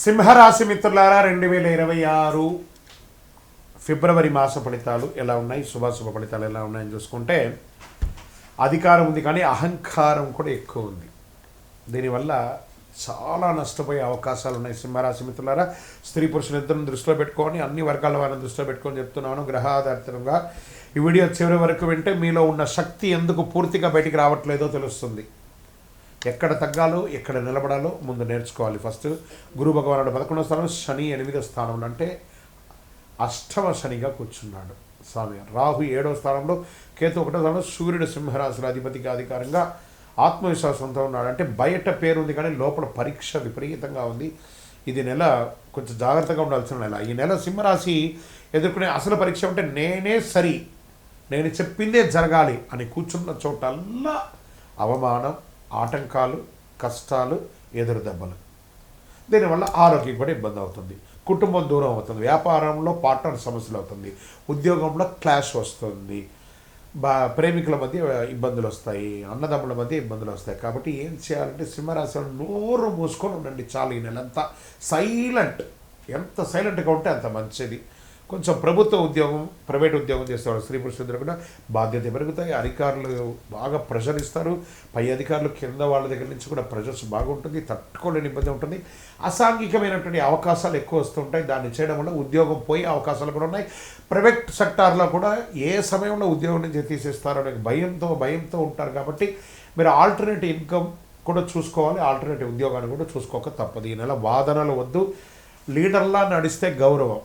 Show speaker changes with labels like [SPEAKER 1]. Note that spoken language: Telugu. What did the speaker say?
[SPEAKER 1] సింహరాశి మిత్రులారా రెండు వేల ఇరవై ఆరు ఫిబ్రవరి మాస ఫలితాలు ఎలా ఉన్నాయి? శుభాశుభ ఫలితాలు ఎలా ఉన్నాయని చూసుకుంటే అధికారం ఉంది కానీ అహంకారం కూడా ఎక్కువ ఉంది. దీనివల్ల చాలా నష్టపోయే అవకాశాలు ఉన్నాయి సింహరాశి మిత్రులారా. స్త్రీ పురుషులు ఇద్దరిని దృష్టిలో పెట్టుకొని అన్ని వర్గాల వారిని దృష్టిలో పెట్టుకొని చెప్తున్నాను గ్రహాధారితంగా. ఈ వీడియో చివరి వరకు వింటే మీలో ఉన్న శక్తి ఎందుకు పూర్తిగా బయటికి రావట్లేదో తెలుస్తుంది. ఎక్కడ తగ్గాలో ఎక్కడ నిలబడాలో ముందు నేర్చుకోవాలి ఫస్ట్. గురు భగవానుడు పదకొండవ స్థానం శని ఎనిమిదో స్థానంలో అంటే అష్టమ శనిగా కూర్చున్నాడు. స్వామి రాహు ఏడవ స్థానంలో కేతు ఒకటో స్థానంలో సూర్యుడు సింహరాశుల అధిపతికి అధికారంగా ఆత్మవిశ్వాసంతో ఉన్నాడు. అంటే బయట పేరు ఉంది కానీ లోపల పరీక్ష విపరీతంగా ఉంది. ఇది నెల కొంచెం జాగ్రత్తగా ఉండాల్సిన నెల. ఈ నెల సింహరాశి ఎదుర్కొనే అసలు పరీక్ష అంటే నేనే సరి నేను చెప్పిందే జరగాలి అని కూర్చున్న చోటల్లా అవమానం ఆటంకాలు కష్టాలు ఎదురు దెబ్బలు దీనివల్ల ఆరోగ్యం కూడా ఇబ్బంది అవుతుంది. కుటుంబం దూరం అవుతుంది. వ్యాపారంలో పార్ట్నర్ సమస్యలు అవుతుంది. ఉద్యోగంలో క్లాష్ వస్తుంది. బా ప్రేమికుల మధ్య ఇబ్బందులు వస్తాయి. అన్నదమ్ముల మధ్య ఇబ్బందులు వస్తాయి. కాబట్టి ఏం చేయాలంటే సింహరాశి నోరు మూసుకొని ఉండండి చాలు ఈ నెలంతా. సైలెంట్. ఎంత సైలెంట్గా ఉంటే అంత మంచిది. కొంచెం ప్రభుత్వ ఉద్యోగం ప్రైవేట్ ఉద్యోగం చేసేవాళ్ళు స్త్రీ పురుషులందరూ కూడా బాధ్యత పెరుగుతాయి. అధికారులు బాగా ప్రెషర్ ఇస్తారు. పై అధికారులు కింద వాళ్ళ దగ్గర నుంచి కూడా ప్రెషర్స్ బాగుంటుంది. తట్టుకోలేని ఇబ్బంది ఉంటుంది. అసాంఘికమైనటువంటి అవకాశాలు ఎక్కువ వస్తుంటాయి దాన్ని చేయడం వల్ల ఉద్యోగం పోయే అవకాశాలు కూడా ఉన్నాయి. ప్రైవేట్ సెక్టార్లో కూడా ఏ సమయంలో ఉద్యోగం నుంచి తీసేస్తారో అనే భయంతో భయంతో ఉంటారు కాబట్టి మీరు ఆల్టర్నేటివ్ ఇన్కమ్ కూడా చూసుకోవాలి. ఆల్టర్నేటివ్ ఉద్యోగాన్ని కూడా చూసుకోక తప్పదు. ఈ నెల వాదనలు వద్దు. లీడర్లా నడిస్తే గౌరవం.